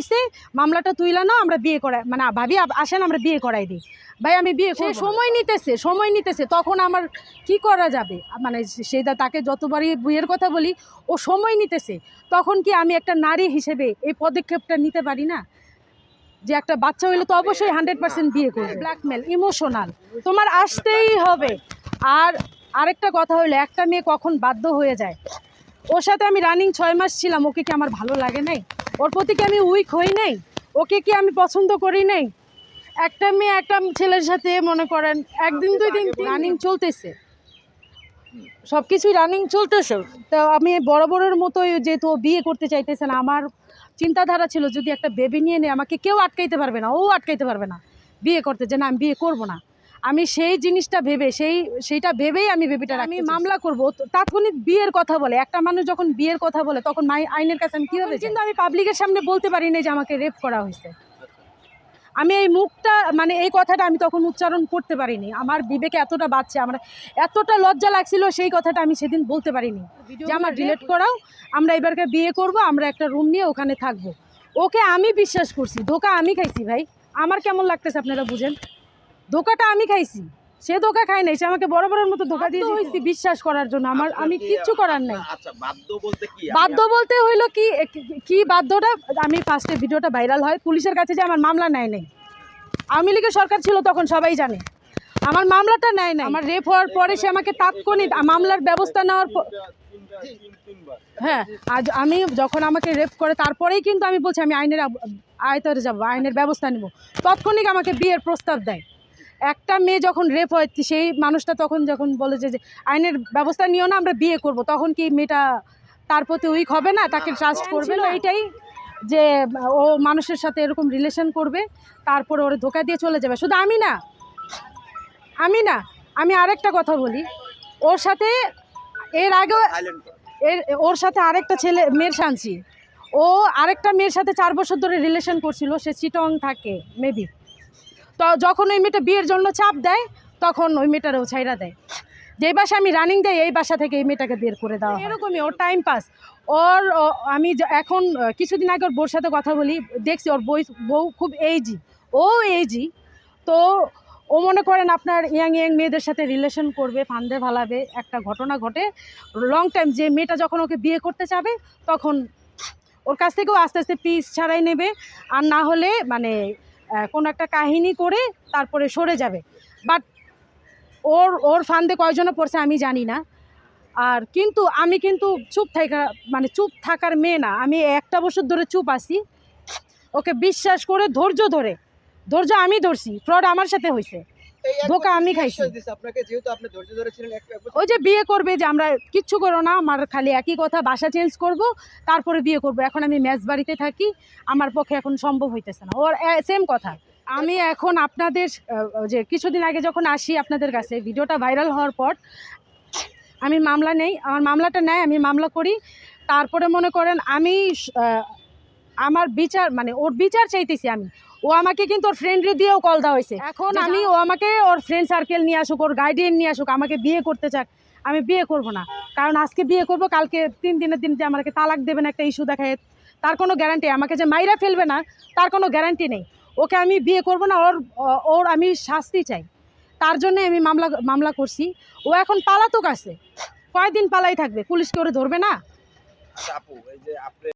হয়েছে মামলাটা তুইলা না আমরা বিয়ে করাই মানে ভাবি আসেন আমরা বিয়ে করাই দিই। ভাই আমি বিয়ে সে সময় নিতেছে সময় নিতেছে তখন আমার কি করা যাবে? মানে সেটা তাকে যতবারই বিয়ের কথা বলি ও সময় নিতেছে। তখন কি আমি একটা নারী হিসেবে এই পদক্ষেপটা নিতে পারি না? যে একটা বাচ্চা হইলে তো অবশ্যই হান্ড্রেড পার্সেন্ট বিয়ে করবে। Blackmail emotional. তোমার আসতেই হবে। আর আরেকটা কথা হইল একটা মেয়ে কখন বাধ্য হয়ে যায়? ওর সাথে আমি রানিং ছয় মাস ছিলাম ওকে কি আমার ভালো লাগে নাই? ওর প্রতি কি আমি উইক হই নাই? ওকে কি আমি পছন্দ করি নাই? একটা মেয়ে একটা ছেলের সাথে মনে করেন একদিন দুই দিন রানিং চলতেছে। সব কিছুই রানিং চলতেছে। তো আমি বড় বড়োর মতোই যেহেতু ও বিয়ে করতে চাইতেছে না আমার চিন্তাধারা ছিল যদি একটা বেবি নিয়ে নেয় আমাকে কেউ আটকাইতে পারবে না ও আটকাইতে পারবে না। বিয়ে করতে যে না আমি বিয়ে করব না। আমি সেই জিনিসটা ভেবে সেই সেইটা ভেবেই আমি বেবিটা আমি মামলা করব। তাৎক্ষণিক বিয়ের কথা বলে একটা মানুষ যখন বিয়ের কথা বলে তখন মাই আইনের কাছে আমি কীভাবে কিন্তু আমি পাবলিকের সামনে বলতে পারি না যে আমাকে রেপ করা হয়েছে। আমি এই মুখটা মানে এই কথাটা আমি তখন উচ্চারণ করতে পারিনি। আমার বিবেকে এতটা বাচ্চা আমার এতটা লজ্জা লাগছিল সেই কথাটা আমি সেদিন বলতে পারিনি। যে আমার রিলেট করাও আমরা এবারকে বিয়ে করব আমরা একটা রুম নিয়ে ওখানে থাকব। ওকে আমি বিশ্বাস করছি ধোকা আমি খাইছি ভাই। আমার কেমন লাগতেছে আপনারা বুঝেন? ধোকাটা আমি খাইছি। সে ধোকা খাই নাই সে আমাকে বড় বড়র মতো ধোকা দিয়ে হয়েছি বিশ্বাস করার জন্য। আমার আমি কিচ্ছু করার নাই। আচ্ছা বাধ্য বলতে বাধ্য বলতে হইল কি কি বাধ্যটা? আমি ফার্স্টে ভিডিওটা ভাইরাল হয় পুলিশের কাছে যে আমার মামলা নেয় নাই। আওয়ামী লীগের সরকার ছিল তখন সবাই জানে। আমার মামলাটা নেয় নাই। আমার রেপ হওয়ার পরে সে আমাকে তাৎক্ষণিক মামলার ব্যবস্থা নেওয়ার হ্যাঁ আজ আমি যখন আমাকে রেপ করে তারপরেই কিন্তু আমি বলছি আমি আইনের আয়তারে যাব আইনের ব্যবস্থা নেব। তৎক্ষণিক আমাকে বিয়ের প্রস্তাব দেয়। একটা মেয়ে যখন রেপ হয় সেই মানুষটা তখন যখন বলে যে যে আইনের ব্যবস্থা নিও না আমরা বিয়ে করব। তখন কি মেয়েটা তার প্রতি উইক হবে না? তাকে ট্রাস্ট করবে না? এইটাই যে ও মানুষের সাথে এরকম রিলেশন করবে তারপরে ওরে ধোকা দিয়ে চলে যাবে। শুধু আমি না আমি না আমি আরেকটা কথা বলি। ওর সাথে এর আগে এর ওর সাথে আরেকটা ছেলে মেয়ের শানছি ও আরেকটা মেয়ের সাথে চার বছর ধরে রিলেশন করছিল সে চিটং থাকে মেবি তো যখন ওই মেয়েটা বিয়ের জন্য চাপ দেয় তখন ওই মেয়েটারও ছাইরা দেয়। যেই বাসা আমি রানিং দেয় এই বাসা থেকে এই মেয়েটাকে বের করে দেওয়া এরকমই ওর টাইম পাস ওর আমি এখন কিছুদিন আগে ওর বোর সাথে কথা বলি দেখছি ওর বই বউ খুব এইজি ও এইজি তো ও মনে করেন আপনার ইয়াং ইয়াং মেয়েদের সাথে রিলেশন করবে ফান্দে ভালাবে একটা ঘটনা ঘটে। লং টাইম যে মেয়েটা যখন ওকে বিয়ে করতে চাবে তখন ওর কাছ থেকেও আস্তে আস্তে পিস ছাড়াই নেবে। আর না হলে মানে কোনো একটা কাহিনী করে তারপরে সরে যাবে। বাট ওর ওর ফান্দে কয়জনে পড়ছে আমি জানি না। আর কিন্তু আমি কিন্তু চুপ থাকা মানে চুপ থাকার মেয়ে না। আমি একটা বছর ধরে চুপ আছি। ওকে বিশ্বাস করে ধৈর্য ধরে, ধৈর্য আমি ধরছি। ফ্রড আমার সাথে হয়েছে ধোকা আমি খাইছি। ওই যে বিয়ে করবে যে আমরা কিচ্ছু করো না আমার খালি একই কথা বাসা চেঞ্জ করব তারপরে বিয়ে করব। এখন আমি ম্যাচ বাড়িতে থাকি আমার পক্ষে এখন সম্ভব হইতেছে না। ওর সেম কথা। আমি এখন আপনাদের যে কিছুদিন আগে যখন আসি আপনাদের কাছে ভিডিওটা ভাইরাল হওয়ার পর আমি মামলা নেই আমার মামলাটা নেয় আমি মামলা করি। তারপরে মনে করেন আমি আমার বিচার মানে ওর বিচার চাইতেছি আমি। ও আমাকে কিন্তু ওর ফ্রেন্ডরে দিয়েও কল দেওয়া হয়েছে। এখন আমি ও আমাকে ওর ফ্রেন্ড সার্কেল নিয়ে আসুক ওর গার্ডিয়ান নিয়ে আসুক আমাকে বিয়ে করতে চাক। আমি বিয়ে করব না। কারণ আজকে বিয়ে করব কালকে তিন দিনের দিন যে আমাকে তালাক দেবেন একটা ইস্যু দেখায় তার কোনো গ্যারান্টি আমাকে যে মাইরা ফেলবে না তার কোনো গ্যারান্টি নেই। ওকে আমি বিয়ে করব না ওর ওর আমি শাস্তি চাই। তার জন্য আমি মামলা মামলা করছি। ও এখন পালাতক আছে। কয়দিন পালাই থাকবে? পুলিশকে ওরে ধরবে না?